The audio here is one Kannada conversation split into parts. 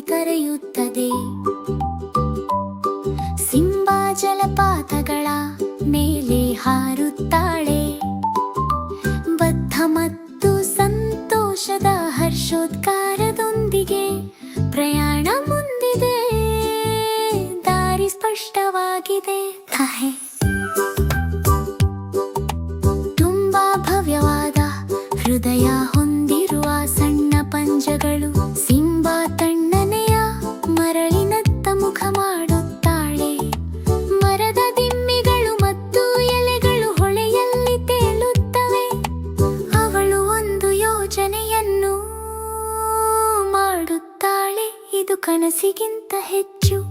ಕರೆಯುತ್ತದೆ. ಸಿಂಬಾ ಜಲಪಾತಗಳ ಮೇಲೆ ಹಾರುತ್ತಾಳೆ. ಬದ್ಧ ಮತ್ತು ಸಂತೋಷದ ಹರ್ಷೋದ್ಗಾರದೊಂದಿಗೆ ಪ್ರಯಾಣ ಮುಂದಿದೆ. ದಾರಿ ಸ್ಪಷ್ಟವಾಗಿದೆ. ಕನಸಿಗಿಂತ ಹೆಚ್ಚು.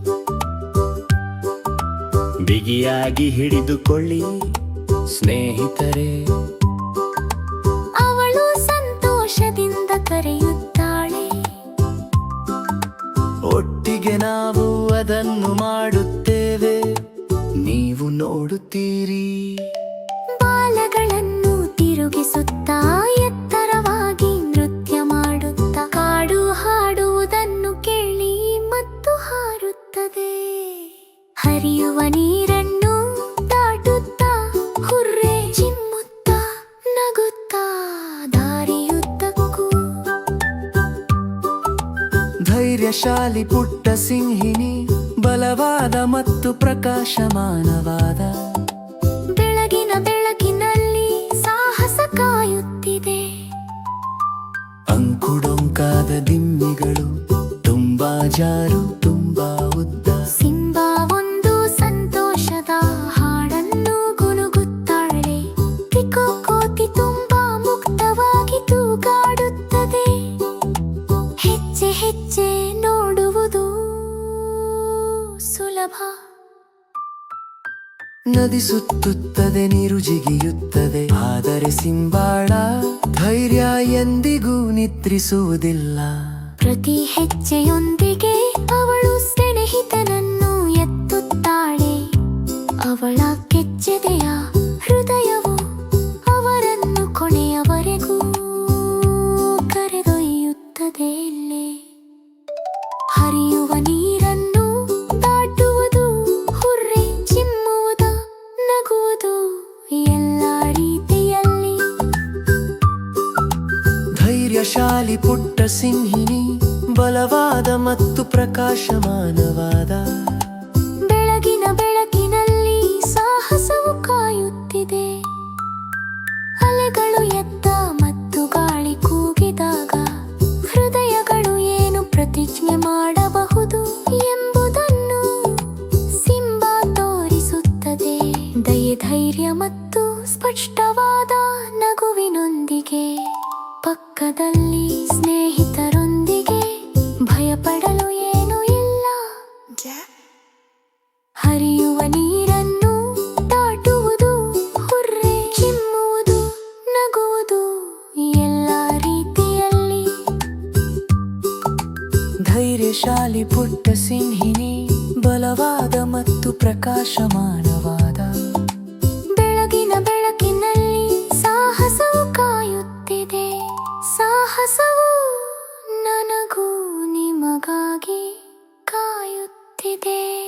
ಬಿಗಿಯಾಗಿ ಹಿಡಿದುಕೊಳ್ಳಿ ಸ್ನೇಹಿತರೆ. ಅವಳು ಸಂತೋಷದಿಂದ ಕರೆಯುತ್ತಾಳೆ. ಒಟ್ಟಿಗೆ ನಾವು ಅದನ್ನು ಮಾಡುತ್ತೇವೆ. ನೀವು ನೋಡುತ್ತೀರಿ. ಬಾಲಗಳನ್ನು ತಿರುಗಿಸುತ್ತಾ ಹರಿಯುವ ನೀರನ್ನು ದಾಟುತ್ತಾ ಹುರ್ರೆ ಚಿಮ್ಮುತ್ತಾ ನಗುತ್ತಾ ದಾರಿಯುದ್ದಕ್ಕೂ. ಧೈರ್ಯಶಾಲಿ ಪುಟ್ಟ ಸಿಂಹಿನಿ ಬಲವಾದ ಮತ್ತು ಪ್ರಕಾಶಮಾನವಾದ. ಬೆಳಗಿನ ಬೆಳಕಿನಲ್ಲಿ ಸಾಹಸ ಕಾಯುತ್ತಿದೆ. ಅಂಕುಡೊಂಕಾದ ದಿಮ್ಮಿಗಳು ತುಂಬಾ ಜಾರು. ನದಿ ಸುತ್ತುತ್ತದೆ ನೀರು ಜಿಗಿಯುತ್ತದೆ ಆದರೆ ಸಿಂಬಾಳ ಧೈರ್ಯ ಎಂದಿಗೂ ನಿದ್ರಿಸುವುದಿಲ್ಲ. ಪ್ರತಿ ಹೆಜ್ಜೆಯೊಂದಿಗೆ ಅವಳು ಸ್ನೇಹಿತನನ್ನು ಎತ್ತುತ್ತಾಳೆ. ಅವಳ ಕೆಚ್ಚದೆಯ ಹೃದಯವು ಅವರನ್ನು ಕೊನೆಯವರೆಗೂ ಕರೆದೊಯ್ಯುತ್ತದೆ. ಹರಿಯುವ ನೀರನ್ನು ಪುಟ್ಟ ಸಿಂಹಿನಿ ಬಲವಾದ ಮತ್ತು ಪ್ರಕಾಶಮಾನವಾದ. ಬೆಳಗಿನ ಬೆಳಕಿನಲ್ಲಿ ಸಾಹಸವು ಕಾಯುತ್ತಿದೆ. ಅಲೆಗಳು ಎತ್ತ ಮತ್ತು ಗಾಳಿ ಕೂಗಿದಾಗ ಹೃದಯಗಳು ಏನು ಪ್ರತಿಜ್ಞೆ ಮಾಡಬಹುದು ಎಂಬುದನ್ನು ಸಿಂಬಾ ತೋರಿಸುತ್ತದೆ. ದಯೆ, ಧೈರ್ಯ ಮತ್ತು ಸ್ಪಷ್ಟವಾದ ನಗುವಿನೊಂದಿಗೆ. ಪಕ್ಕದಲ್ಲಿ ಸ್ನೇಹಿತರೊಂದಿಗೆ ಭಯಪಡಲು ಏನೂ ಇಲ್ಲ. ಹರಿಯುವ ನೀರನ್ನು ದಾಟುವುದು, ಹುರ್ರೆ ಚಿಮ್ಮುವುದು, ನಗುವುದು ಎಲ್ಲ ರೀತಿಯಲ್ಲಿ. ಧೈರ್ಯಶಾಲಿ ಪುಟ್ಟ ಸಿಂಹಿನಿ, ಬಲವಾದ ಮತ್ತು ಪ್ರಕಾಶಮಾನ て。